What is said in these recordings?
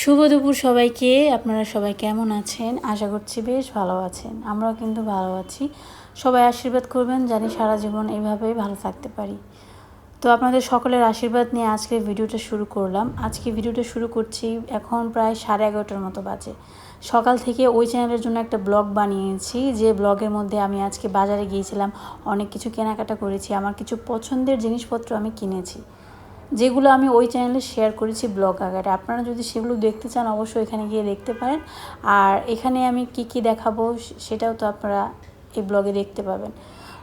শুভ দুপুর সবাইকে। আপনারা সবাই কেমন আছেন? আশা করছি বেশ ভালো আছেন। আমরাও কিন্তু ভালো আছি। সবাই আশীর্বাদ করবেন জানি সারা জীবন এইভাবেই ভালো থাকতে পারি। তো আপনাদের সকলের আশীর্বাদ নিয়ে আজকে ভিডিওটা শুরু করলাম। আজকে ভিডিওটা শুরু করছি এখন প্রায় সাড়ে এগারোটার মতো বাজে। সকাল থেকে ওই চ্যানেলের জন্য একটা ব্লগ বানিয়েছি। যে ব্লগের মধ্যে আমি আজকে বাজারে গিয়েছিলাম, অনেক কিছু কেনাকাটা করেছি, আমার কিছু পছন্দের জিনিসপত্র আমি কিনেছি। যেগুলো আমি ওই চ্যানেলে শেয়ার করেছি ব্লগ আকারে। আপনারা যদি সেগুলো দেখতে চান, অবশ্যই এখানে গিয়ে দেখতে পারেন। আর এখানে আমি কি কি দেখাবো সেটাও তো আপনারা এই ব্লগে দেখতে পাবেন।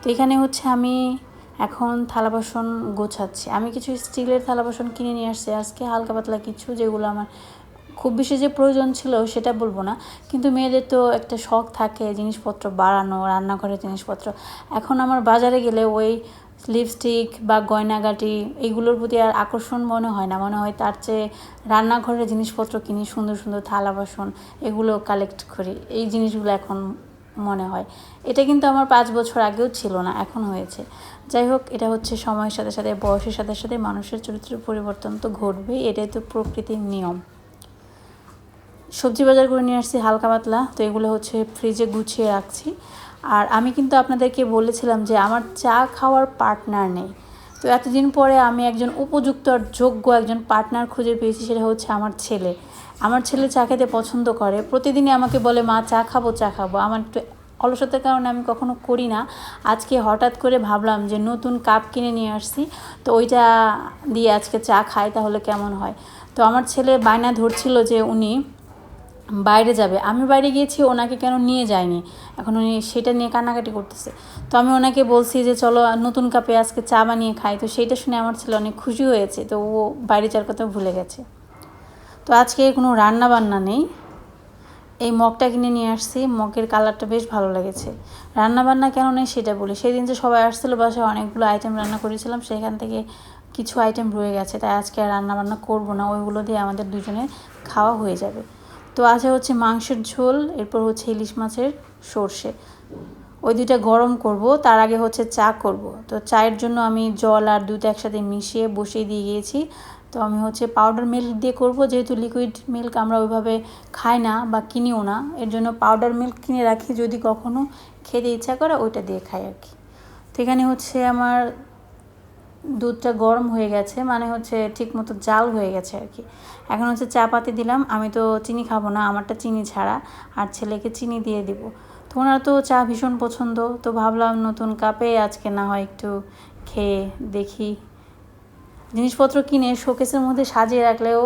তো এখানে হচ্ছে আমি এখন থালা বাসন গোছাচ্ছি। আমি কিছু স্টিলের থালা বাসন কিনে নিয়ে আসছি। আজকে হালকা পাতলা কিছু, যেগুলো আমার খুব বেশি যে প্রয়োজন ছিল সেটা বলব না। কিন্তু মেয়েদের তো একটা শখ থাকে, জিনিসপত্র বাড়ানো, রান্নাঘরের জিনিসপত্র। এখন আমার বাজারে গেলে ওই লিপস্টিক বা গয়নাগাটি এইগুলোর প্রতি আর আকর্ষণ মনে হয় না। মনে হয় তার চেয়ে রান্নাঘরের জিনিসপত্র কিনি, সুন্দর সুন্দর থালা বাসন, এগুলো কালেক্ট করি। এই জিনিসগুলো এখন মনে হয়। এটা কিন্তু আমার পাঁচ বছর আগেও ছিল না, এখন হয়েছে। যাই হোক, এটা হচ্ছে সময়ের সাথে সাথে, বয়সের সাথে সাথে মানুষের চরিত্রের পরিবর্তন তো ঘটবেই, এটাই তো প্রকৃতির নিয়ম। সবজি বাজার করে নিয়ে আসছি হালকা পাতলা, তো এগুলো হচ্ছে ফ্রিজে গুছিয়ে রাখছি। আর আমি কিন্তু আপনাদেরকে বলেছিলাম যে আমার চা খাওয়ার পার্টনার নেই। তো এতদিন পরে আমি একজন উপযুক্ত আর যোগ্য একজন পার্টনার খুঁজে পেয়েছি, সেটা হচ্ছে আমার ছেলে। আমার ছেলে চা খেতে পছন্দ করে। প্রতিদিনই আমাকে বলে, মা, চা খাব চা খাব। আমার একটু অলসতার কারণে আমি কখনো করি না। আজকে হঠাৎ করে ভাবলাম যে নতুন কাপ কিনে নিয়ে আসছি। তো ওইটা দিয়ে আজকে চা খাই, তাহলে কেমন হয়? তো আমার ছেলে বায়না ধরছিল যে উনি বাইরে যাবে। আমি বাইরে গিয়েছি, ওনাকে কেন নিয়ে যায়নি? এখন উনি সেটা নিয়ে কান্নাকাটি করতেছে। তো আমি ওনাকে বলছি যে, চলো, নতুন কাপে আজকে চা বানিয়ে খাই। তো সেইটা শুনে আমার ছেলে অনেক খুশি হয়েছে। তো ও বাইরে যাওয়ার কথা ভুলে গেছে। তো আজকে কোনো রান্না বান্না নেই। এই মগটা কিনে নিয়ে আসছি। মগের কালারটা বেশ ভালো লেগেছে। রান্না বান্না কেন নেই সেটা বলি। সেই দিন যে সবাই আসছিল বাসায়, অনেকগুলো আইটেম রান্না করেছিলাম। সেখান থেকে কিছু আইটেম রয়ে গেছে। তাই আজকে আর রান্না বান্না করব না। ওইগুলো দিয়ে আমাদের দুজনে খাওয়া হয়ে যাবে। তো আছে হচ্ছে মাংসের ঝোল, এরপর হচ্ছে ইলিশ মাছের সর্ষে। ওই দুইটা গরম করব, তার আগে হচ্ছে চা করব। তো চায়ের জন্য আমি জল আর দুধ একসাথে মিশিয়ে বসিয়ে দিয়ে গিয়েছি। তো আমি হচ্ছে পাউডার মিল্ক দিয়ে করব, যেহেতু লিকুইড মিল্ক আমরা ওইভাবে খাই না বা কিনিও না, এর জন্য পাউডার মিল্ক কিনে রাখি, যদি কখনো খেতে ইচ্ছা করে ওইটা দিয়ে খাই আর কি। তো এখানে হচ্ছে আমার দুধটা গরম হয়ে গেছে মানে হচ্ছে ঠিক মতো জাল হয়ে গেছে আর কি। এখন হচ্ছে চা পাতি দিলাম, আমি তো চিনি খাব না, আমারটা চিনি ছাড়া, আর ছেলেকে চিনি দিয়ে দিব। তো ওনার তো চা ভীষণ পছন্দ, তো ভাবলাম নতুন কাপে আজকে না হয় একটু খেয়ে দেখি। জিনিসপত্র কিনে শোকেসের মধ্যে সাজিয়ে রাখলেও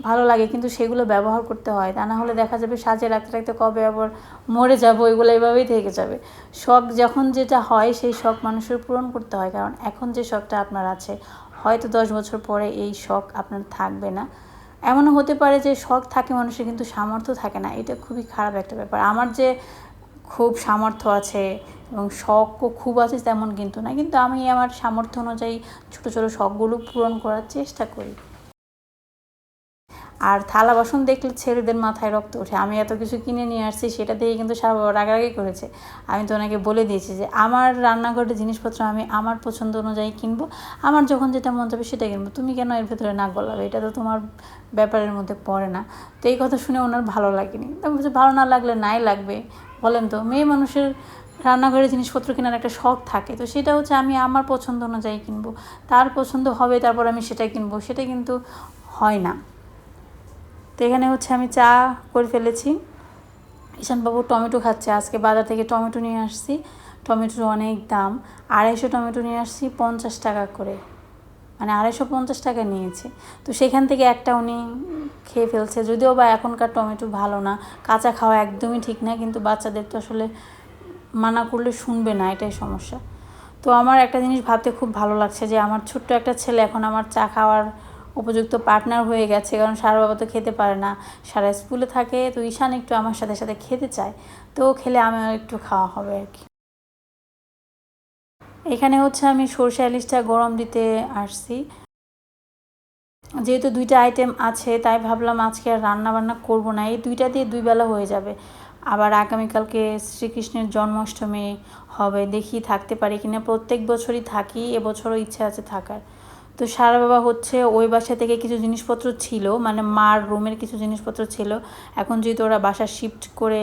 ভালো লাগে, কিন্তু সেগুলো ব্যবহার করতে হয়। তা না হলে দেখা যাবে সাজিয়ে রাখতে রাখতে কবে আবার মরে যাব, এগুলো এভাবেই থেকে যাবে। শখ যখন যেটা হয়, সেই শখ মানুষের পূরণ করতে হয়। কারণ এখন যে শখটা আপনার আছে, হয়তো দশ বছর পরে এই শখ আপনার থাকবে না। এমনও হতে পারে যে শখ থাকে মানুষের, কিন্তু সামর্থ্য থাকে না। এটা খুবই খারাপ একটা ব্যাপার। আমার যে খুব সামর্থ্য আছে এবং শখও খুব আছে তেমন কিন্তু না। কিন্তু আমি আমার সামর্থ্য অনুযায়ী ছোটো ছোটো শখগুলো পূরণ করার চেষ্টা করি। আর থালা বাসন দেখলে ছেলেদের মাথায় রক্ত ওঠে। আমি এত কিছু কিনে নিয়ে আসছি, সেটা দিয়ে কিন্তু সারা রাগারাগি করেছে। আমি তো ওনাকে বলে দিয়েছি যে, আমার রান্নাঘরের জিনিসপত্র আমি আমার পছন্দ অনুযায়ী কিনবো। আমার যখন যেটা মন যাবে সেটা কিনবো। তুমি কেন এর ভেতরে নাক গলাবে? এটা তো তোমার ব্যাপারের মধ্যে পড়ে না। তো এই কথা শুনে ওনার ভালো লাগেনি। তো বলছে, ভালো না লাগলে নাই লাগবে। বলেন তো, মেয়ে মানুষের রান্নাঘরের জিনিসপত্র কেনার একটা শখ থাকে। তো সেটা হচ্ছে, আমি আমার পছন্দ অনুযায়ী কিনবো। তার পছন্দ হবে, তারপর আমি সেটা কিনবো। সেটা কিন্তু হয় না। তো এখানে হচ্ছে আমি চা করে ফেলেছি। ঈশানবাবু টমেটো খাচ্ছে। আজকে বাজার থেকে টমেটো নিয়ে আসছি। টমেটোর অনেক দাম। আড়াইশো টমেটো নিয়ে আসছি পঞ্চাশ টাকা করে। মানে আড়াইশো পঞ্চাশ টাকা নিয়েছে। তো সেখান থেকে একটা উনি খেয়ে ফেলছে। যদিও বা এখনকার টমেটো ভালো না। কাঁচা খাওয়া একদমই ঠিক না। কিন্তু বাচ্চাদের তো আসলে মানা করলে শুনবে না। এটাই সমস্যা। তো আমার একটা জিনিস ভাবতে খুব ভালো লাগছে যে আমার ছোট্ট একটা ছেলে এখন আমার চা খাওয়ার উপযুক্ত পার্টনার হয়ে গেছে, কারণ সারা বাবা তো খেতে পারে না। সারা স্কুলে থাকে, তো ঈশান একটু আমার সাথে সাথে খেতে চায়। তো খেলে আমার একটু খাওয়া হবে আর কি। এখানে হচ্ছে আমি সরষে ইলিশটা গরম দিতে আসছি। যেহেতু দুইটা আইটেম আছে, তাই ভাবলাম আজকে আর রান্না বান্না করব না। এই দুইটা দিয়ে দুই বেলা হয়ে যাবে। আবার আগামীকালকে শ্রীকৃষ্ণের জন্মাষ্টমী হবে, দেখি থাকতে পারি কিনা। প্রত্যেক বছরই থাকি, এবছরও ইচ্ছে আছে থাকার। তো সারা বাবা হচ্ছে ওই বাসা থেকে কিছু জিনিসপত্র ছিল মানে মার রুমের কিছু জিনিসপত্র ছিল। এখন যেহেতু ওরা বাসা শিফট করে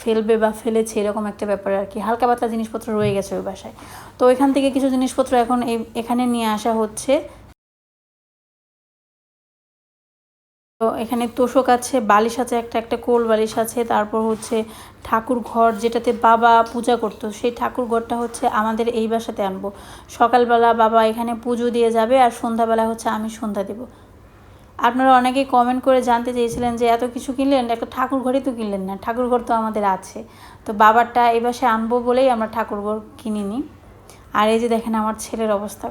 ফেলবে বা ফেলেছে, এরকম একটা ব্যাপার আর কি। হালকা পাতলা জিনিসপত্র রয়ে গেছে ওই বাসায়। তো ওইখান থেকে কিছু জিনিসপত্র এখন এই, এখানে নিয়ে আসা হচ্ছে। তো এখানে তোষক আছে, বালিশ আছে, একটা একটা কোল বালিশ আছে, তারপর হচ্ছে ঠাকুর ঘর যেটাতে বাবা পূজা করতো, সেই ঠাকুর ঘরটা হচ্ছে আমাদের এই বাসাতে আনব। সকালবেলা বাবা এখানে পুজো দিয়ে যাবে আর সন্ধ্যাবেলা হচ্ছে আমি সন্ধ্যা দেব। আপনারা অনেকেই কমেন্ট করে জানতে চেয়েছিলেন যে এত কিছু কিনলেন, একটা ঠাকুর ঘরই তো কিনলেন না, ঠাকুর ঘর তো আমাদের আছে। তো বাবারটা এই বাসে আনব বলেই আমরা ঠাকুর ঘর কিনিনি। আর এই যে দেখেন আমার ছেলের অবস্থা।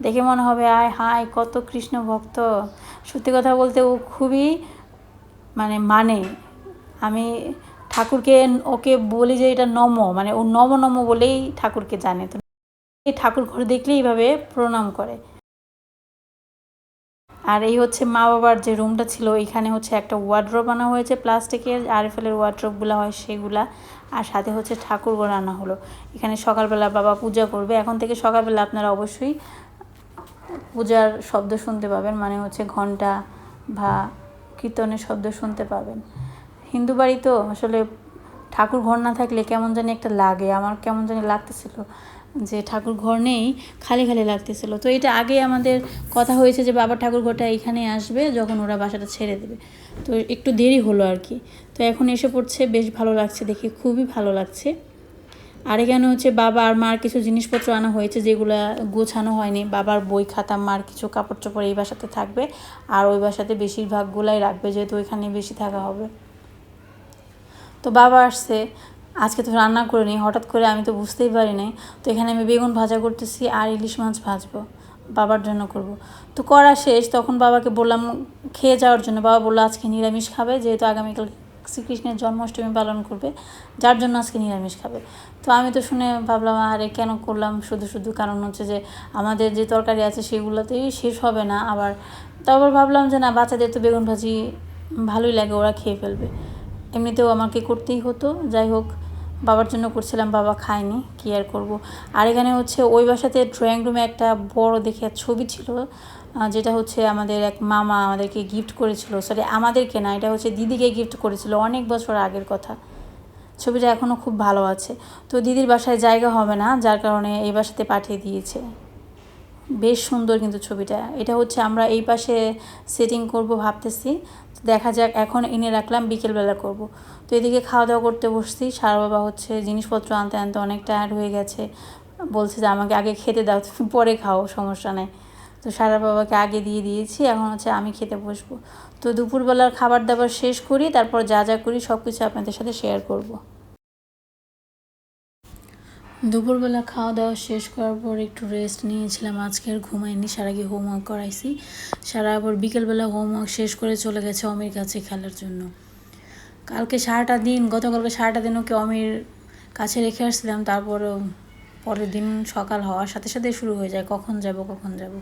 দেখে মনে হবে, আয় হায়, কত কৃষ্ণ ভক্ত। সত্যি কথা বলতে ও খুবই মানে মানে। আমি ঠাকুরকে, ওকে বলি যে এটা নম মানে ও নম নম বলেই ঠাকুরকে জানে। তো এই ঠাকুর ঘর দেখলেই এইভাবে প্রণাম করে। আর এই হচ্ছে মা বাবার যে রুমটা ছিল, এখানে হচ্ছে একটা ওয়ার্ড্রপ আনা হয়েছে প্লাস্টিকের আরএফএলের ওয়ার্ড্রপগুলো হয় সেগুলা। আর সাথে হচ্ছে ঠাকুর ঘর আনা হলো। এখানে সকালবেলা বাবা পূজা করবে। এখন থেকে সকালবেলা আপনারা অবশ্যই পূজার শব্দ শুনতে পাবেন মানে হচ্ছে ঘণ্টা বা কীর্তনের শব্দ শুনতে পাবেন। হিন্দু বাড়ি তো আসলে ঠাকুর ঘর না থাকলে কেমন জানি একটা লাগে, আমার কেমন জানি লাগতেছিল যে ঠাকুর ঘর নেই, খালি খালি লাগতেছিল। তো এটা আগে আমাদের কথা হয়েছে যে বাবা ঠাকুর ঘরটা এখানে আসবে যখন ওরা বাসাটা ছেড়ে দেবে। তো একটু দেরি হলো আর কি। তো এখন এসে পড়ছে, বেশ ভালো লাগছে দেখে, খুবই ভালো লাগছে। আর এখানে হচ্ছে বাবা আর মার কিছু জিনিসপত্র আনা হয়েছে যেগুলো গোছানো হয়নি। বাবার বই খাতা, মার কিছু কাপড় চোপড় এই বাসাতে থাকবে। আর ওই বাসাতে বেশিরভাগগুলাই রাখবে যেহেতু ওইখানে বেশি থাকা হবে। তো বাবা আসছে। আজকে তো রান্না করে নিই, হঠাৎ করে আমি তো বুঝতেই পারি নাই। তো এখানে আমি বেগুন ভাজা করতেছি আর ইলিশ মাছ ভাজবো, বাবার জন্য করব। তো করা শেষ, তখন বাবাকে বললাম, খেয়ে যাওয়ার জন্য। বাবা বলল, আজকে নিরামিষ খাবে, যেহেতু আগামীকাল শ্রীকৃষ্ণের জন্মাষ্টমী পালন করবে, যার জন্য আজকে নিরামিষ খাবে। তো আমি তো শুনে ভাবলাম, আরে কেন করলাম? শুধু শুধু কারণ হচ্ছে যে আমাদের যে তরকারি আছে সেগুলোতেই শেষ হবে না আবার। তারপর ভাবলাম যে না, বাচ্চাদের তো বেগুন ভাজি ভালোই লাগে, ওরা খেয়ে ফেলবে। এমনিতেও আমাকে করতেই হতো, যাই হোক, বাবার জন্য করছিলাম, বাবা খায়নি, কি আর করব। আর এখানে হচ্ছে ওই বাসাতে ড্রয়িং রুমে একটা বড় দেখে ছবি ছিল যেটা হচ্ছে আমাদের এক মামা আমাদেরকে গিফট করেছিল। সরি আমাদেরকে না, এটা হচ্ছে দিদিকে গিফট করেছিল অনেক বছর আগের কথা। ছবিটা এখনও খুব ভালো আছে। তো দিদির বাসায় জায়গা হবে না, যার কারণে এই বাসাতে পাঠিয়ে দিয়েছে। বেশ সুন্দর কিন্তু ছবিটা। এটা হচ্ছে আমরা এই পাশে সেটিং করব ভাবতেছি। দেখা যাক, এখন এনে রাখলাম, বিকেলবেলা করব। তো এদিকে খাওয়া দাওয়া করতে বসছি। সারা বাবা হচ্ছে জিনিসপত্র আনতে আনতে অনেক টায়ার্ড হয়ে গেছে। বলছে যে, আমাকে আগে খেতে দাও, পরে খাও, সমস্যা নেই। তো সারা বাবাকে আগে দিয়ে দিয়েছি, এখন হচ্ছে আমি খেতে বসবো। তো দুপুরবেলার খাবার দাবার শেষ করি, তারপর যা যা করি সব কিছু আপনাদের সাথে শেয়ার করব। দুপুরবেলা খাওয়া দাওয়া শেষ করার পর একটু রেস্ট নিয়েছিলাম, আজকে আর ঘুমাইনি সারা গিয়ে হোমওয়ার্ক করাইছি। সারা আবার বিকেলবেলা হোমওয়ার্ক শেষ করে চলে গেছে অমির কাছে খেলার জন্য। কালকে সারাটা দিন, গতকালকে সারাটা দিন ওকে অমির কাছে রেখে আসছিলাম, তারপরেও পরের দিন সকাল হওয়ার সাথে সাথে শুরু হয়ে যায়, কখন যাব কখন যাব।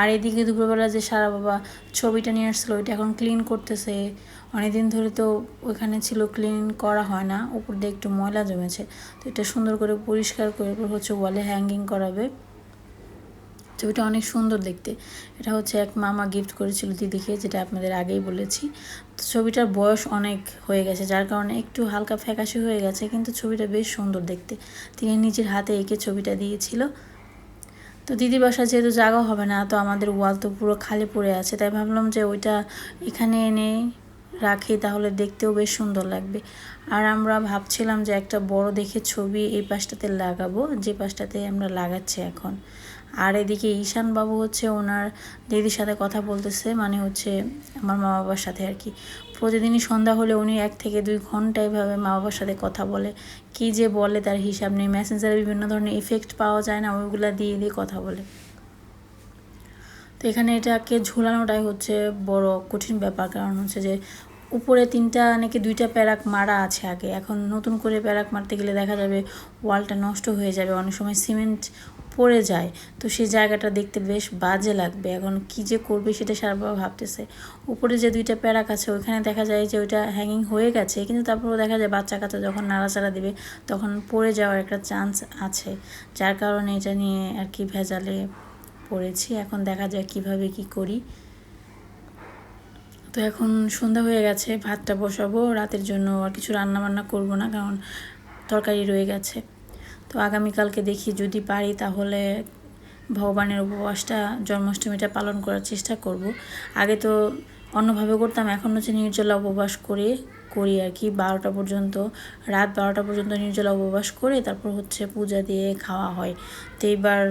আর এদিকে দুপুরবেলা যে সারা বাবা ছবিটা নিয়ে আসছিল, ওইটা এখন ক্লিন করতেছে। অনেকদিন ধরে তো ওইখানে ছিল ক্লিন করা হয় না, উপর দিয়ে একটু ময়লা জমেছে। তো এটা সুন্দর করে পরিষ্কার করে হচ্ছে ওয়ালে হ্যাঙ্গিং করাবে। ছবিটা অনেক সুন্দর দেখতে। এটা হচ্ছে এক মামা গিফট করেছিল দিদিকে, যেটা আপনাদের আগেই বলেছি। ছবিটার বয়স অনেক হয়ে গেছে, যার কারণে একটু হালকা ফ্যাকাশি হয়ে গেছে, কিন্তু ছবিটা বেশ সুন্দর দেখতে। তিনি নিজের হাতে এঁকে ছবিটা দিয়েছিল। তো দিদি বাসা যেহেতু জায়গা হবে না, তো আমাদের ওয়াল তো পুরো খালি পড়ে আছে, তাই ভাবলাম যে ওইটা এখানে এনে রাখি, তাহলে দেখতেও বেশ সুন্দর লাগবে। আর আমরা ভাবছিলাম যে একটা বড় দেখে ছবি এই পাশটাতে লাগাবো, যে পাশটাতে আমরা লাগাচ্ছি এখন। আর এদিকে ঈশান বাবু হচ্ছে ওনার দিদির সাথে কথা বলতেছে মানে হচ্ছে আমার মা বাবার সাথে আর কি। প্রতিদিনই সন্ধ্যা হলে উনি এক থেকে দুই ঘণ্টা এভাবে মা বাবার সাথে কথা বলে। কি যে বলে তার হিসাব নেই। মেসেঞ্জারে বিভিন্ন ধরনের ইফেক্ট পাওয়া যায় না, ওইগুলা দিয়ে দিয়ে কথা বলে। তো এখানে এটাকে ঝুলানোটাই হচ্ছে বড় কঠিন ব্যাপার। কারণ হচ্ছে যে উপরে তিনটা নাকি দুইটা প্যারাক মারা আছে আগে। এখন নতুন করে প্যারাক মারতে গেলে দেখা যাবে ওয়ালটা নষ্ট হয়ে যাবে। অনেক সময় সিমেন্ট পড়ে যায়। তো সেই জায়গাটা দেখতে বেশ বাজে লাগবে। এখন কি যে করবে সেটা সারাবার ভাবতেছে। উপরে যে দুইটা প্যারাক আছে, ওইখানে দেখা যায় যে ওইটা হ্যাঙ্গিং হয়ে গেছে। কিন্তু তারপরেও দেখা যায় বাচ্চা কাচ্চা যখন নাড়াচাড়া দেবে, তখন পড়ে যাওয়ার একটা চান্স আছে। যার কারণে এটা নিয়ে আর কি ভেজালে পড়েছি। এখন দেখা যায় কীভাবে কি করি। তো এখন সন্ধ্যা হয়ে গেছে, ভাতটা বসাবো। রাতের জন্য আর কিছু রান্না বান্না করব না, কারণ তরকারি রয়ে গেছে। তো আগামীকালকে দেখি যদি পারি তাহলে ভগবানের উপবাসটা, জন্মাষ্টমীটা পালন করার চেষ্টা করব। আগে তো অন্যভাবে করতাম, এখন হচ্ছে নির্জলা উপবাস করে, করি আর কি। বারোটা পর্যন্ত, রাত বারোটা পর্যন্ত নির্জলা উপবাস করে, তারপর হচ্ছে পূজা দিয়ে খাওয়া হয়। তো এইবার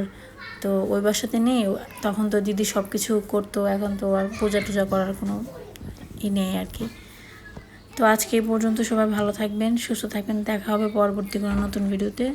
তো ওই বাসাতে নেই, তখন তো দিদি সব কিছু করতো, এখন তো আর পূজা টুজা করার কোনো ই নেই আর কি। তো আজকে এই পর্যন্ত সবাই ভালো থাকবেন, সুস্থ থাকবেন, দেখা হবে পরবর্তী কোনো নতুন ভিডিওতে।